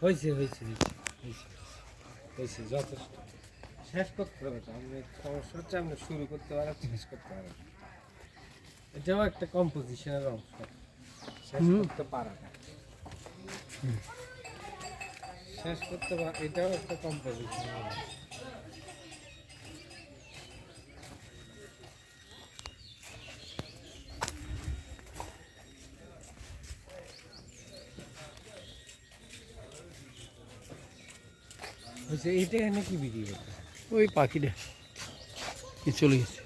হয়েছে হয়েছে হয়েছে হয়েছে যথেষ্ট। শেষ করতে হবে তো আমি সমস্যা হচ্ছে আপনি শুরু করতে পারেন শেষ করতে পারেন এটাও একটা কম্পোজিশনের অংশ। শেষ। করতে পারা শেষ করতে পারা এটাও একটা কম্পোজিশনের অংশ। এইটা এখানে কি বিক্রি করতে ওই পাখিটা। চলে গেছে।